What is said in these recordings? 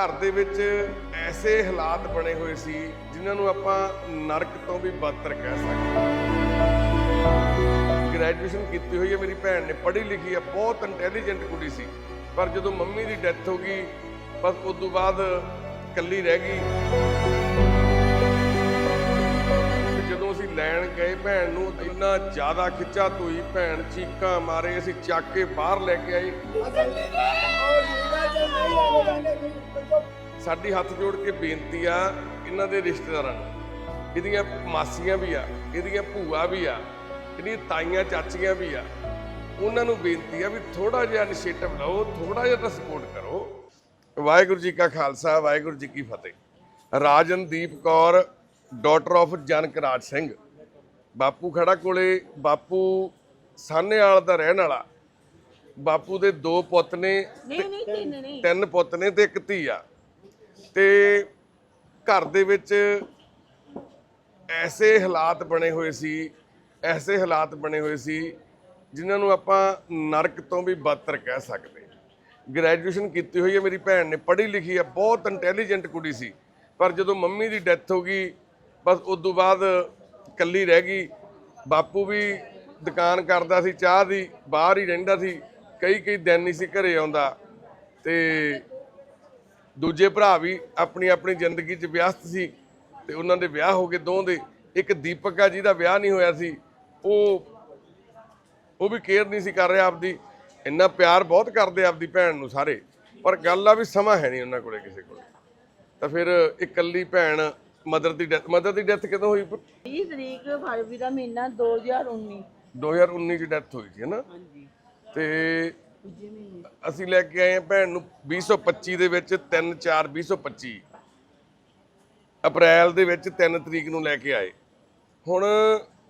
ਘਰ ਦੇ ਵਿੱਚ ਐਸੇ ਹਾਲਾਤ ਬਣੇ ਹੋਏ ਸੀ, ਜਿਨ੍ਹਾਂ ਨੂੰ ਆਪਾਂ ਨਰਕ ਤੋਂ ਵੀ ਬਦਤਰ ਕਹਿ ਸਕਦੇ ਗ੍ਰੈਜੂਏਸ਼ਨ ਕੀਤੀ ਹੋਈ ਹੈ ਮੇਰੀ ਭੈਣ ਨੇ, ਪੜ੍ਹੀ ਲਿਖੀ ਹੈ, ਬਹੁਤ ਇੰਟੈਲੀਜੈਂਟ ਕੁੜੀ ਸੀ। ਪਰ ਜਦੋਂ ਮੰਮੀ ਦੀ ਡੈਥ ਹੋ ਗਈ, ਬਸ ਉਸ ਤੋਂ ਬਾਅਦ ਇਕੱਲੀ ਰਹਿ ਗਈ। ਜਦੋਂ ਅਸੀਂ ਲੈਣ ਗਏ ਭੈਣ ਨੂੰ, ਇੰਨਾ ਜ਼ਿਆਦਾ ਖਿੱਚਾ ਤੋਈ ਭੈਣ, ਚੀਕਾਂ ਮਾਰੇ, ਅਸੀਂ ਚੱਕ ਕੇ ਬਾਹਰ ਲੈ ਕੇ ਆਏ। ਸਾਡੀ ਹੱਥ ਜੋੜ ਕੇ ਬੇਨਤੀ ਆ, ਇਹਨਾਂ ਦੇ ਰਿਸ਼ਤੇਦਾਰਾਂ ਨੂੰ। ਇਹਦੀਆਂ ਮਾਸੀਆਂ ਵੀ ਆ, ਇਹਦੀਆਂ ਭੂਆ ਵੀ ਆ, ਇਹਦੀਆਂ ਤਾਈਆਂ ਚਾਚੀਆਂ ਵੀ ਆ। ਉਹਨਾਂ ਨੂੰ ਬੇਨਤੀ ਆ ਵੀ ਥੋੜਾ ਜਿਹਾ ਇਨੀਸ਼ੀਏਟਿਵ ਲਓ ਥੋੜਾ ਜਿਹਾ ਤਾਂ ਸਪੋਰਟ ਕਰੋ। ਵਾਹਿਗੁਰੂ ਜੀ ਕਾ ਖਾਲਸਾ, ਵਾਹਿਗੁਰੂ ਜੀ ਕੀ ਫਤਿਹ। Rajandeep Kaur daughter of Janak Raj Singh. ਬਾਪੂ ਖੜਾ ਕੋਲੇ, ਬਾਪੂ ਸਾਹਨੇਵਾਲ ਦਾ ਰਹਿਣ ਵਾਲਾ। ਬਾਪੂ ਦੇ ਦੋ ਪੁੱਤ ਨੇ ਨਹੀਂ ਨਹੀਂ ਤਿੰਨ ਨਹੀਂ ਤਿੰਨ ਪੁੱਤ ਨੇ ਤੇ ਇੱਕ ਧੀ ਆ। ਤੇ ਘਰ ਦੇ ਵਿੱਚ ਐਸੇ ਹਾਲਾਤ ਬਣੇ ਹੋਏ ਸੀ ਐਸੇ ਹਾਲਾਤ ਬਣੇ ਹੋਏ ਸੀ ਜਿਨ੍ਹਾਂ ਨੂੰ ਆਪਾਂ ਨਰਕ ਤੋਂ ਵੀ ਬਦਤਰ ਕਹਿ ਸਕਦੇ। ਗ੍ਰੈਜੂਏਸ਼ਨ ਕੀਤੀ ਹੋਈ ਹੈ ਮੇਰੀ ਭੈਣ ਨੇ ਪੜ੍ਹੀ ਲਿਖੀ ਹੈ ਬਹੁਤ ਇੰਟੈਲੀਜੈਂਟ ਕੁੜੀ ਸੀ। ਪਰ ਜਦੋਂ ਮੰਮੀ ਦੀ ਡੈਥ ਹੋ ਗਈ ਬਸ ਉਸ ਤੋਂ ਬਾਅਦ ਇਕੱਲੀ ਰਹਿ ਗਈ। ਬਾਪੂ ਵੀ ਦੁਕਾਨ ਕਰਦਾ ਸੀ ਚਾਹ ਦੀ ਬਾਹਰ ਹੀ ਰਹਿੰਦਾ ਸੀ। ਕਈ ਕਈ ਦਿਨ ਨਹੀਂ ਸੀ ਘਰੇ ਆਉਂਦਾ ਤੇ ਦੂਜੇ ਭਰਾ ਵੀ ਆਪਣੀ ਆਪਣੀ ਜ਼ਿੰਦਗੀ 'ਚ ਵਿਅਸਤ ਸੀ ਤੇ ਉਹਨਾਂ ਦੇ ਵਿਆਹ ਹੋ ਗਏ ਦੋਹਾਂ ਦੇ। ਇੱਕ ਦੀਪਕ ਆ ਜਿਹਦਾ ਵਿਆਹ ਨਹੀਂ ਹੋਇਆ ਸੀ। ਉਹ ਉਹ ਵੀ ਕੇਅਰ ਨਹੀਂ ਸੀ ਕਰ ਰਿਹਾ ਆਪਦੀ। ਇੰਨਾ ਪਿਆਰ ਬਹੁਤ ਕਰਦੇ ਆਪਦੀ ਭੈਣ ਨੂੰ ਸਾਰੇ। ਪਰ ਗੱਲ ਆ ਵੀ ਸਮਾਂ ਹੈ ਨਹੀਂ ਉਹਨਾਂ ਕੋਲੇ ਕਿਸੇ ਕੋਲੇ। ਤਾਂ ਫਿਰ ਇਕੱਲੀ ਭੈਣ ਮਦਰ ਦੀ ਡੈਥ ਮਦਰ ਦੀ ਡੈਥ ਕਦੋਂ ਹੋਈ 20 ਤਰੀਕ ਫਰਵਰੀ ਦਾ ਮਹੀਨਾ 2019 2019 ਚ ਡੈਥ ਹੋਈ ਸੀ ਨਾ? ਹਾਂਜੀ। ਤੇ ਅਸੀਂ ਲੈ ਕੇ ਆਏ ਹਾਂ ਭੈਣ ਨੂੰ 2025 ਦੇ ਵਿੱਚ 3 4 2025 ਅਪ੍ਰੈਲ ਦੇ ਵਿੱਚ 3 ਤਰੀਕ ਨੂੰ ਲੈ ਕੇ ਆਏ। ਹੁਣ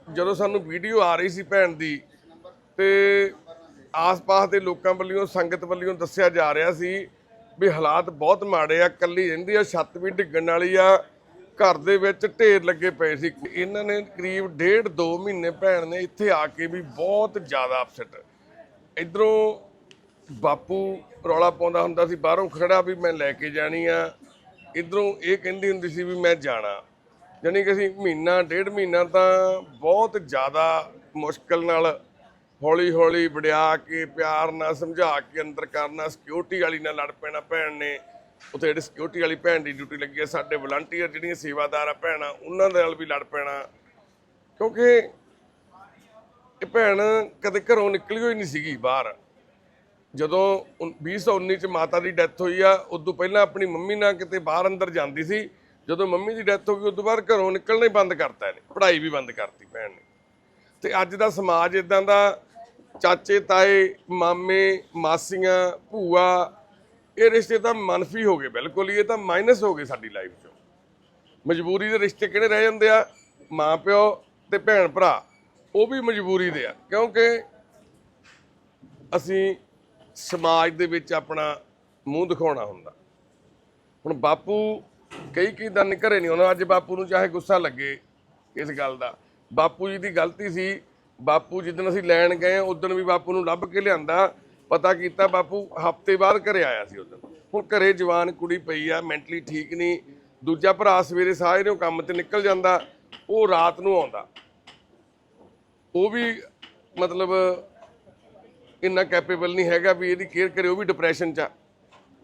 ਜਦੋਂ ਸਾਨੂੰ ਵੀਡੀਓ ਆ ਰਹੀ ਸੀ ਭੈਣ ਦੀ, ਤੇ ਆਸ-ਪਾਸ ਦੇ ਲੋਕਾਂ ਵੱਲੋਂ, ਸੰਗਤ ਵੱਲੋਂ ਦੱਸਿਆ ਜਾ ਰਿਹਾ ਸੀ ਵੀ ਹਾਲਾਤ ਬਹੁਤ ਮਾੜੇ ਆ, ਕੱਲੀ ਰਹਿੰਦੀ ਆ, ਛੱਤ ਵੀ ਡਿੱਗਣ ਵਾਲੀ ਆ, ਘਰ ਦੇ ਵਿੱਚ ਢੇਰ ਲੱਗੇ ਪਏ ਸੀ। ਇਹਨਾਂ ਨੇ ਕਰੀਬ ਡੇਢ 2 ਮਹੀਨੇ ਭੈਣ ਨੇ ਇੱਥੇ ਆ ਕੇ ਵੀ ਬਹੁਤ ਜ਼ਿਆਦਾ ਅਪਸੈਟ ਇਧਰੋਂ ਬਾਪੂ ਰੌਲਾ ਪਾਉਂਦਾ ਹੁੰਦਾ ਸੀ, ਬਾਹਰੋਂ ਖੜਾ ਵੀ ਮੈਂ ਲੈ ਕੇ ਜਾਣੀ ਆ। ਇਧਰੋਂ ਇਹ ਕਹਿੰਦੀ ਹੁੰਦੀ ਸੀ ਵੀ ਮੈਂ ਜਾਣਾ। ਯਾਨੀ ਕਿ ਅਸੀਂ ਮਹੀਨਾ, ਡੇਢ ਮਹੀਨਾ ਤਾਂ ਬਹੁਤ ਜ਼ਿਆਦਾ ਮੁਸ਼ਕਲ ਨਾਲ ਹੌਲੀ ਹੌਲੀ ਵੜਿਆ ਕੇ, ਪਿਆਰ ਨਾਲ ਸਮਝਾ ਕੇ ਅੰਦਰ ਕਰਨਾ ਸਿਕਿਉਰਿਟੀ ਵਾਲੀ ਨਾਲ ਲੜ ਪੈਣਾ ਭੈਣ ਨੇ। ਉੱਥੇ ਜਿਹੜੀ ਸਿਕਿਉਰਿਟੀ ਵਾਲੀ ਭੈਣ ਦੀ ਡਿਊਟੀ ਲੱਗੀ ਹੈ ਸਾਡੇ ਵਲੰਟੀਅਰ ਜਿਹੜੀਆਂ ਸੇਵਾਦਾਰ ਆ ਭੈਣਾਂ, ਉਹਨਾਂ ਦੇ ਨਾਲ ਵੀ ਲੜ ਪੈਣਾ। ਕਿਉਂਕਿ ਇਹ ਭੈਣ ਕਦੇ ਘਰੋਂ ਨਿਕਲੀ ਹੋਈ ਨਹੀਂ ਸੀਗੀ ਬਾਹਰ। ਜਦੋਂ ਉਨ- 2019 ਚ ਮਾਤਾ ਦੀ ਡੈਥ ਹੋਈ ਆ, ਉਦੋਂ ਪਹਿਲਾਂ ਆਪਣੀ ਮੰਮੀ ਨਾਲ ਕਿਤੇ ਬਾਹਰ ਅੰਦਰ ਜਾਂਦੀ ਸੀ। ਜਦੋਂ ਮੰਮੀ ਦੀ ਡੈਥ ਹੋ ਗਈ, ਉਦੋਂ ਬਾਅਦ ਘਰੋਂ ਨਿਕਲਣਾ ਹੀ ਬੰਦ ਕਰਤਾ ਇਹਨੇ। ਪੜ੍ਹਾਈ ਵੀ ਬੰਦ ਕਰਤੀ ਭੈਣ ਨੇ। ਤੇ ਅੱਜ ਦਾ ਸਮਾਜ ਇਦਾਂ ਦਾ, ਚਾਚੇ, ਤਾਏ, ਮਾਮੇ, ਮਾਸੀਆਂ, ਭੂਆ, ਇਹ ਰਿਸ਼ਤੇ ਤਾਂ ਮਨਫੀ ਹੋ ਗਏ ਬਿਲਕੁਲ ਹੀ, ਇਹ ਤਾਂ ਮਾਈਨਸ ਹੋ ਗਏ ਸਾਡੀ ਲਾਈਫ 'ਚੋਂ। ਮਜਬੂਰੀ ਦੇ ਰਿਸ਼ਤੇ ਕਿਹੜੇ ਰਹਿ ਜਾਂਦੇ ਆ? ਮਾਂ ਪਿਓ ਤੇ ਭੈਣ ਭਰਾ ਉਹ ਵੀ ਮਜਬੂਰੀ ਦੇ ਆ, ਕਿਉਂਕਿ ਅਸੀਂ ਸਮਾਜ ਦੇ ਵਿੱਚ ਆਪਣਾ ਮੂੰਹ ਦਿਖਾਉਣਾ ਹੁੰਦਾ। ਹੁਣ ਬਾਪੂ ਕਈ ਕਈ ਦਿਨ ਘਰੇ ਨਹੀਂ ਆਉਂਦਾ, ਅੱਜ ਬਾਪੂ ਨੂੰ ਚਾਹੇ ਗੁੱਸਾ ਲੱਗੇ ਇਸ ਗੱਲ ਦਾ। ਬਾਪੂ ਜੀ ਦੀ ਗਲਤੀ ਸੀ, ਬਾਪੂ ਜਿੱਦਣ ਅਸੀਂ ਲੈਣ ਗਏ ਉਦੋਂ ਵੀ ਬਾਪੂ ਨੂੰ ਲੱਭ ਕੇ ਲਿਆਂਦਾ, ਪਤਾ ਕੀਤਾ ਬਾਪੂ ਹਫ਼ਤੇ ਬਾਅਦ ਘਰੇ ਆਇਆ ਸੀ ਉਦੋਂ ਹੁਣ ਘਰੇ ਜਵਾਨ ਕੁੜੀ ਪਈ ਆ, ਮੈਂਟਲੀ ਠੀਕ ਨਹੀਂ, ਦੂਜਾ ਭਰਾ ਸਵੇਰੇ ਸਾਰੇ ਨੂੰ ਕੰਮ ਤੇ ਨਿਕਲ ਜਾਂਦਾ, ਉਹ ਰਾਤ ਨੂੰ ਆਉਂਦਾ। ਉਹ ਵੀ ਮਤਲਬ ਇੰਨਾ ਕੈਪੇਬਲ ਨਹੀਂ ਹੈਗਾ ਵੀ ਇਹਦੀ ਕੇਅਰ ਕਰੇ, ਉਹ ਵੀ ਡਿਪਰੈਸ਼ਨ 'ਚ ਆ।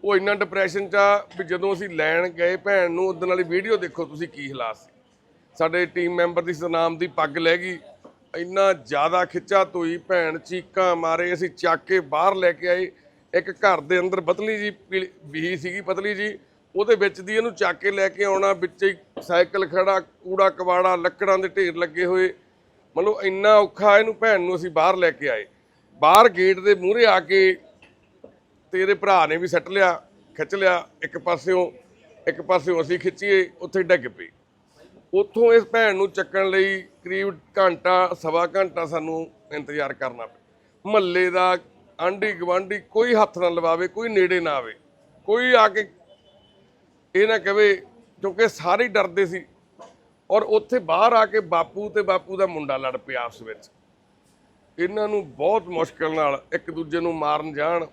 ਉਹ ਇੰਨਾ ਡਿਪਰੈਸ਼ਨ 'ਚ ਆ ਵੀ ਜਦੋਂ ਅਸੀਂ ਲੈਣ ਗਏ ਭੈਣ ਨੂੰ ਉਦੋਂ ਵਾਲੀ ਵੀਡੀਓ ਦੇਖੋ ਤੁਸੀਂ ਕੀ ਹਾਲਾਤ ਸੀ। ਸਾਡੇ ਟੀਮ ਮੈਂਬਰ ਦੀ ਸਨਾਮ ਦੀ ਪੱਗ ਲੈ ਗਈ, ਇੰਨਾ ਜ਼ਿਆਦਾ ਖਿੱਚਾ ਤੋਈ ਭੈਣ, ਚੀਕਾਂ ਮਾਰੇ, ਅਸੀਂ ਚੱਕ ਕੇ ਬਾਹਰ ਲੈ ਕੇ ਆਏ। ਇੱਕ ਘਰ ਦੇ ਅੰਦਰ ਬਤਲੀ ਜੀ ਪੀਲੀ- ਬੀਹੀ ਸੀਗੀ ਪਤਲੀ ਜੀ ਉਹਦੇ ਵਿੱਚ ਦੀ ਇਹਨੂੰ ਚੱਕ ਕੇ ਲੈ ਕੇ ਆਉਣਾ, ਵਿੱਚ ਹੀ ਸਾਈਕਲ ਖੜਾ, ਕੂੜਾ ਕਵਾੜਾ, ਲੱਕੜਾਂ ਦੇ ਢੇਰ ਲੱਗੇ ਹੋਏ। ਮਤਲਬ ਇੰਨਾ ਔਖਾ ਇਹਨੂੰ ਭੈਣ ਨੂੰ ਅਸੀਂ ਬਾਹਰ ਲੈ ਕੇ ਆਏ। ਬਾਹਰ ਗੇਟ ਦੇ ਮੂਹਰੇ ਆ ਕੇ ਤੇਰੇ ਭਰਾ ਨੇ ਵੀ ਸੱਟ ਲਿਆ, ਖਿੱਚ ਲਿਆ। ਇੱਕ ਪਾਸਿਓਂ ਇੱਕ ਪਾਸਿਓਂ ਅਸੀਂ ਖਿੱਚੀਏ, ਉੱਥੇ ਡਿੱਗ ਪਈ ਉੱਥੋਂ ਇਸ ਭੈਣ ਨੂੰ ਚੱਕਣ ਲਈ ਕਰੀਬ ਘੰਟਾ, ਸਵਾ ਘੰਟਾ ਸਾਨੂੰ ਇੰਤਜ਼ਾਰ ਕਰਨਾ ਪਿਆ। ਮਹੱਲੇ ਦਾ ਆਂਢੀ ਗਵਾਂਢੀ ਕੋਈ ਹੱਥ ਨਾ ਲਵਾਵੇ, ਕੋਈ ਨੇੜੇ ਨਾ ਆਵੇ। ਕੋਈ ਆ ਕੇ ਇਹ ਨਾ ਕਵੇ ਕਿਉਂਕਿ ਸਾਰੇ ਡਰਦੇ ਸੀ। ਔਰ ਉੱਥੇ ਬਾਹਰ ਆ ਕੇ ਬਾਪੂ ਤੇ ਬਾਪੂ ਦਾ ਮੁੰਡਾ ਲੜ ਪਿਆ ਆਪਸ ਵਿੱਚ। ਇਹਨਾਂ ਨੂੰ ਬਹੁਤ ਮੁਸ਼ਕਲ ਨਾਲ ਇੱਕ ਦੂਜੇ ਨੂੰ ਮਾਰਨ ਜਾਣ।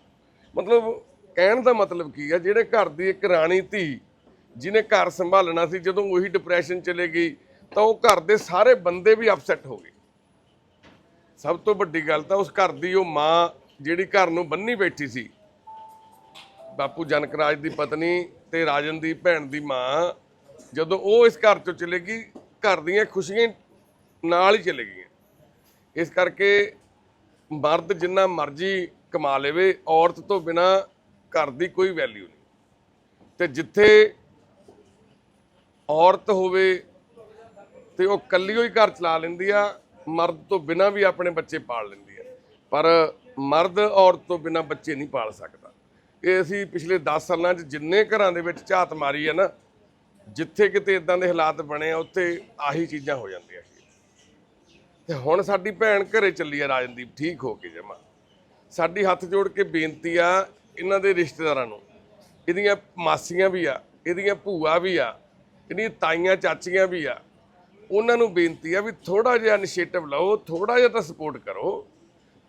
ਮਤਲਬ ਕਹਿਣ ਦਾ ਮਤਲਬ ਕੀ ਹੈ ਜਿਹੜੇ ਘਰ ਦੀ ਇੱਕ ਰਾਣੀ ਧੀ ਜਿਹਨੇ ਘਰ ਸੰਭਾਲਣਾ ਸੀ, ਜਦੋਂ ਉਹੀ ਡਿਪਰੈਸ਼ਨ ਚਲੇ ਗਈ, ਤਾਂ ਉਹ ਘਰ ਦੇ ਸਾਰੇ ਬੰਦੇ ਵੀ ਅਪਸੈਟ ਹੋ ਗਏ। ਸਭ ਤੋਂ ਵੱਡੀ ਗੱਲ ਤਾਂ ਉਸ ਘਰ ਦੀ ਉਹ ਮਾਂ ਜਿਹੜੀ ਘਰ ਨੂੰ ਬੰਨੀ ਬੈਠੀ ਸੀ। ਬਾਪੂ ਜਨਕ ਰਾਜ ਦੀ ਪਤਨੀ ਤੇ ਰਾਜਨ ਦੀ ਭੈਣ ਦੀ ਮਾਂ ਜਦੋਂ ਉਹ ਇਸ ਘਰ ਚੋਂ ਚਲੇ ਗਈ, ਘਰ ਦੀਆਂ ਖੁਸ਼ੀਆਂ ਨਾਲ ਹੀ ਚਲੇ ਗਈਆਂ। ਇਸ ਕਰਕੇ ਮਰਦ ਜਿੰਨਾ ਮਰਜ਼ੀ ਕਮਾ ਲਵੇ, ਔਰਤ ਤੋਂ ਬਿਨਾ ਘਰ ਦੀ ਕੋਈ ਵੈਲਿਊ ਨਹੀਂ। ਤੇ ਜਿੱਥੇ ਔਰਤ ਹੋਵੇ, ਤੇ ਉਹ ਕੱਲੀ ਹੀ ਘਰ ਚਲਾ ਲੈਂਦੀ ਆ, ਮਰਦ ਤੋਂ ਬਿਨਾ ਵੀ ਆਪਣੇ ਬੱਚੇ ਪਾਲ ਲੈਂਦੀ ਆ। ਪਰ ਮਰਦ ਔਰਤ ਤੋਂ ਬਿਨਾ ਬੱਚੇ ਨਹੀਂ ਪਾਲ ਸਕਦਾ। ਇਹ ਅਸੀਂ ਪਿਛਲੇ 10 ਸਾਲਾਂ 'ਚ ਜਿੰਨੇ ਘਰਾਂ ਦੇ ਵਿੱਚ ਝਾਤ ਮਾਰੀ ਹੈ ਨਾ ਜਿੱਥੇ ਕਿਤੇ ਇਦਾਂ ਦੇ ਹਾਲਾਤ ਬਣੇ ਆ, ਉੱਥੇ ਆਹੀ ਚੀਜ਼ਾਂ ਹੋ ਜਾਂਦੀਆਂ ਸੀ। ਤੇ ਹੁਣ ਸਾਡੀ ਭੈਣ ਘਰੇ ਚੱਲੀ ਆ ਰਾਜਨਦੀਪ, ਠੀਕ ਹੋ ਕੇ ਜਮਾ। ਸਾਡੀ ਹੱਥ ਜੋੜ ਕੇ ਬੇਨਤੀ ਆ, ਇਹਨਾਂ ਦੇ ਰਿਸ਼ਤੇਦਾਰਾਂ ਨੂੰ। ਇਹਦੀਆਂ ਮਾਸੀਆਂ ਵੀ ਆ, ਇਹਦੀਆਂ ਭੂਆ ਵੀ ਆ, ਇਹਦੀਆਂ ਤਾਈਆਂ, ਚਾਚੀਆਂ ਵੀ ਆ। ਉਹਨਾਂ ਨੂੰ ਬੇਨਤੀ ਆ ਵੀ ਥੋੜਾ ਜਿਹਾ ਇਨੀਸ਼ੀਏਟਿਵ ਲਓ ਥੋੜਾ ਜਿਹਾ ਤਾਂ ਸਪੋਰਟ ਕਰੋ।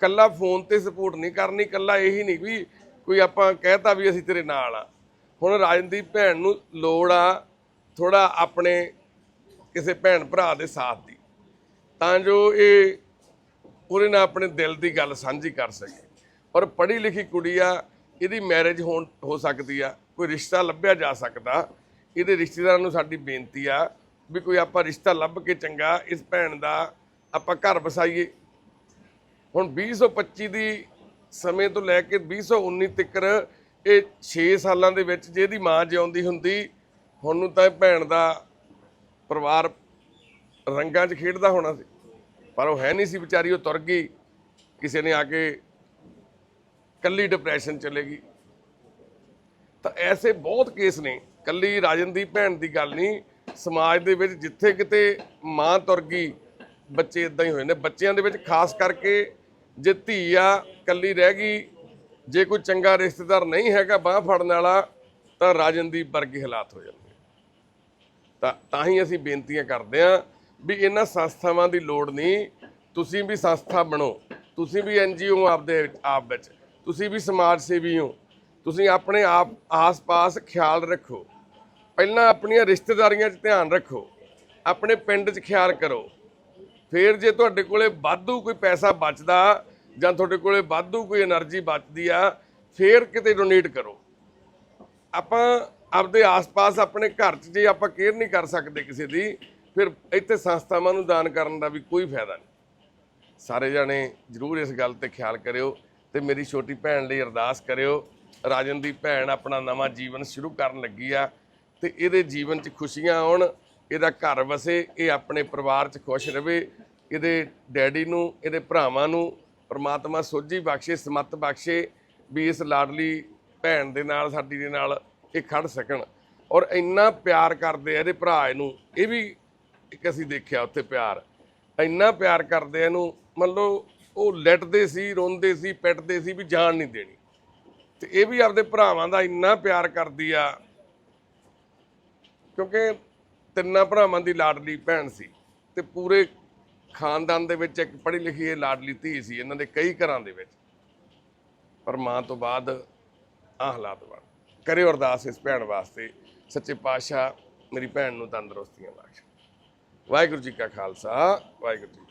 ਕੱਲਾ ਫੋਨ ਤੇ ਸਪੋਰਟ ਨਹੀਂ ਕਰਨੀ ਕੱਲਾ ਇਹੀ ਨਹੀਂ ਵੀ ਕੋਈ ਆਪਾਂ ਕਹਿਤਾ ਵੀ ਅਸੀਂ ਤੇਰੇ ਨਾਲ ਆ। ਹੁਣ ਰਾਜਨਦੀਪ ਭੈਣ ਨੂੰ ਲੋੜ ਆ ਥੋੜਾ ਆਪਣੇ ਕਿਸੇ ਭੈਣ ਭਰਾ ਦੇ ਸਾਥ ਦੀ, ਤਾਂ ਜੋ ਇਹ ਉਹਦੇ ਨਾਲ ਆਪਣੇ ਦਿਲ ਦੀ ਗੱਲ ਸਾਂਝੀ ਕਰ ਸਕੇ। ਔਰ ਪੜ੍ਹੀ ਲਿਖੀ ਕੁੜੀ ਆ, ਇਹਦੀ ਮੈਰਿਜ ਹੋਣ, ਹੋ ਸਕਦੀ ਆ, ਕੋਈ ਰਿਸ਼ਤਾ ਲੱਭਿਆ ਜਾ ਸਕਦਾ, ਇਹਦੇ ਰਿਸ਼ਤੇਦਾਰਾਂ ਨੂੰ ਸਾਡੀ ਬੇਨਤੀ ਆ ਵੀ ਕੋਈ ਆਪਾਂ ਰਿਸ਼ਤਾ ਲੱਭ ਕੇ ਚੰਗਾ, ਇਸ ਭੈਣ ਦਾ ਆਪਾਂ ਘਰ ਵਸਾਈਏ। ਹੁਣ 2025 ਦੀ ਸਮੇਂ ਤੋਂ ਲੈ ਕੇ 2019 ਤੱਕ ਇਹ 6 ਸਾਲਾਂ ਦੇ ਵਿੱਚ ਜੇ ਇਹਦੀ ਮਾਂ ਜਿਉਂਦੀ ਹੁੰਦੀ ਹੁਣ ਨੂੰ ਤਾਂ ਇਹ ਭੈਣ ਦਾ ਪਰਿਵਾਰ ਰੰਗਾਂ 'ਚ ਖੇਡਦਾ ਹੋਣਾ ਸੀ। ਪਰ ਉਹ ਹੈ ਨਹੀਂ ਸੀ ਵਿਚਾਰੀ, ਉਹ ਤੁਰ ਗਈ। ਕਿਸੇ ਨੇ ਆ ਕੇ ਕੱਲੀ ਡਿਪਰੈਸ਼ਨ ਚਲੇਗੀ ਤਾਂ ਐਸੇ ਬਹੁਤ ਕੇਸ ਨੇ। ਕੱਲੀ ਰਾਜਨ ਦੀ ਭੈਣ ਦੀ ਗੱਲ ਨਹੀਂ। ਸਮਾਜ ਦੇ ਵਿੱਚ ਜਿੱਥੇ ਕਿਤੇ ਮਾਂ ਤੁਰ ਗਈ, ਬੱਚੇ ਇਦਾਂ ਹੀ ਹੋਏ ਨੇ। ਬੱਚਿਆਂ ਦੇ ਵਿੱਚ ਖਾਸ ਕਰਕੇ ਜੇ ਧੀ ਆ, ਕੱਲੀ ਰਹਿ ਗਈ, ਜੇ ਕੋਈ ਚੰਗਾ ਰਿਸ਼ਤੇਦਾਰ ਨਹੀਂ ਹੈਗਾ ਬਾਹ ਫੜਨ ਵਾਲਾ, ਤਾਂ ਰਾਜਨਦੀਪ ਵਰਗੇ ਹਾਲਾਤ ਹੋ ਜਾਂਦੇ। ਤਾਂ ਹੀ ਅਸੀਂ ਬੇਨਤੀਆਂ ਕਰਦੇ ਆ ਵੀ ਇਹਨਾਂ ਸੰਸਥਾਵਾਂ ਦੀ ਲੋੜ ਨਹੀਂ। ਤੁਸੀਂ ਵੀ ਸੰਸਥਾ ਬਣੋ। ਤੁਸੀਂ ਵੀ ਐਨਜੀਓ ਆਪਦੇ ਆਪ ਵਿੱਚ। ਤੁਸੀਂ ਵੀ ਸਮਾਜ ਸੇਵੀ ਹੋ। ਤੁਸੀਂ ਆਪਣੇ ਆਪ ਆਸ-ਪਾਸ ਖਿਆਲ ਰੱਖੋ। ਪਹਿਲਾਂ ਆਪਣੀਆਂ ਰਿਸ਼ਤੇਦਾਰੀਆਂ 'ਚ ਧਿਆਨ ਰੱਖੋ। ਆਪਣੇ ਪਿੰਡ 'ਚ ਖਿਆਲ ਕਰੋ। ਫਿਰ ਜੇ ਤੁਹਾਡੇ ਕੋਲੇ ਵਾਧੂ ਕੋਈ ਪੈਸਾ ਬਚਦਾ ਜਾਂ ਤੁਹਾਡੇ ਕੋਲੇ ਵਾਧੂ ਕੋਈ એનર્ਜੀ ਬਚਦੀ ਆ, ਫਿਰ ਕਿਤੇ ਡੋਨੇਟ ਕਰੋ। ਆਪਾਂ ਆਪਦੇ ਆਸ-ਪਾਸ ਆਪਣੇ ਘਰ 'ਚ ਜੇ ਆਪਾਂ ਕੇਅਰ ਨਹੀਂ ਕਰ ਸਕਦੇ ਕਿਸੇ ਦੀ, ਫਿਰ ਇੱਥੇ ਸੰਸਥਾਵਾਂ ਨੂੰ ਦਾਨ ਕਰਨ ਦਾ ਵੀ ਕੋਈ ਫਾਇਦਾ ਨਹੀਂ। ਸਾਰੇ ਜਾਣੇ ਜਰੂਰ ਇਸ ਗੱਲ ਤੇ ਖਿਆਲ ਕਰਿਓ ਤੇ ਮੇਰੀ ਛੋਟੀ ਭੈਣ ਲਈ ਅਰਦਾਸ ਕਰਿਓ, ਰਾਜਨ ਦੀ ਭੈਣ ਆਪਣਾ ਨਵਾਂ ਜੀਵਨ ਸ਼ੁਰੂ ਕਰਨ ਲੱਗੀ ਆ ਤੇ ਇਹਦੇ ਜੀਵਨ 'ਚ ਖੁਸ਼ੀਆਂ ਆਉਣ, ਇਹਦਾ ਘਰ ਵਸੇ, ਇਹ ਆਪਣੇ ਪਰਿਵਾਰ 'ਚ ਖੁਸ਼ ਰਵੇ, ਇਹਦੇ ਡੈਡੀ ਨੂੰ, ਇਹਦੇ ਭਰਾਵਾਂ ਨੂੰ, ਪਰਮਾਤਮਾ ਸੋਝੀ ਬਖਸ਼ੇ, ਸਮੱਤ ਬਖਸ਼ੇ ਵੀ ਇਸ ਲਾਡਲੀ ਭੈਣ ਦੇ ਨਾਲ, ਸਾਡੀ ਦੇ ਨਾਲ ਇਹ ਖੜ ਸਕਣ। ਔਰ ਇੰਨਾ ਪਿਆਰ ਕਰਦੇ ਆ ਇਹਦੇ ਭਰਾ ਇਹਨੂੰ। ਇਹ ਵੀ ਇੱਕ ਅਸੀਂ ਦੇਖਿਆ ਉੱਥੇ ਪਿਆਰ। ਇੰਨਾ ਪਿਆਰ ਕਰਦੇ ਆ ਇਹਨੂੰ ਮੰਨ ਲਓ ਉਹ ਲਟਦੇ ਸੀ, ਰੋਂਦੇ ਸੀ, ਪਿੱਟਦੇ ਸੀ ਵੀ ਜਾਨ ਨਹੀਂ ਦੇਣੀ। ਤੇ ਇਹ ਵੀ ਆਪਦੇ ਭਰਾਵਾਂ ਦਾ ਇੰਨਾ ਪਿਆਰ ਕਰਦੀ ਆ, ਕਿਉਂਕਿ ਤਿੰਨਾਂ ਭਰਾਵਾਂ ਦੀ ਲਾਡਲੀ ਭੈਣ ਸੀ। ਤੇ ਪੂਰੇ ਖਾਨਦਾਨ ਦੇ ਵਿੱਚ ਇੱਕ ਪੜ੍ਹੀ ਲਿਖੀ ਇਹ ਲਾਡਲੀ ਧੀ ਸੀ। ਇਹਨਾਂ ਦੇ ਕਈ ਘਰਾਂ ਦੇ ਵਿੱਚ। ਪਰ ਮਾਂ ਤੋਂ ਬਾਅਦ ਆਹ ਹਾਲਾਤ ਬਣ ਕਰਿਓ ਅਰਦਾਸ ਇਸ ਭੈਣ ਵਾਸਤੇ। ਸੱਚੇ ਪਾਤਸ਼ਾਹ ਮੇਰੀ ਭੈਣ ਨੂੰ ਤੰਦਰੁਸਤੀਆਂ ਬਖਸ਼। ਵਾਹਿਗੁਰੂ ਜੀ ਕਾ ਖਾਲਸਾ, ਵਾਹਿਗੁਰੂ ਜੀ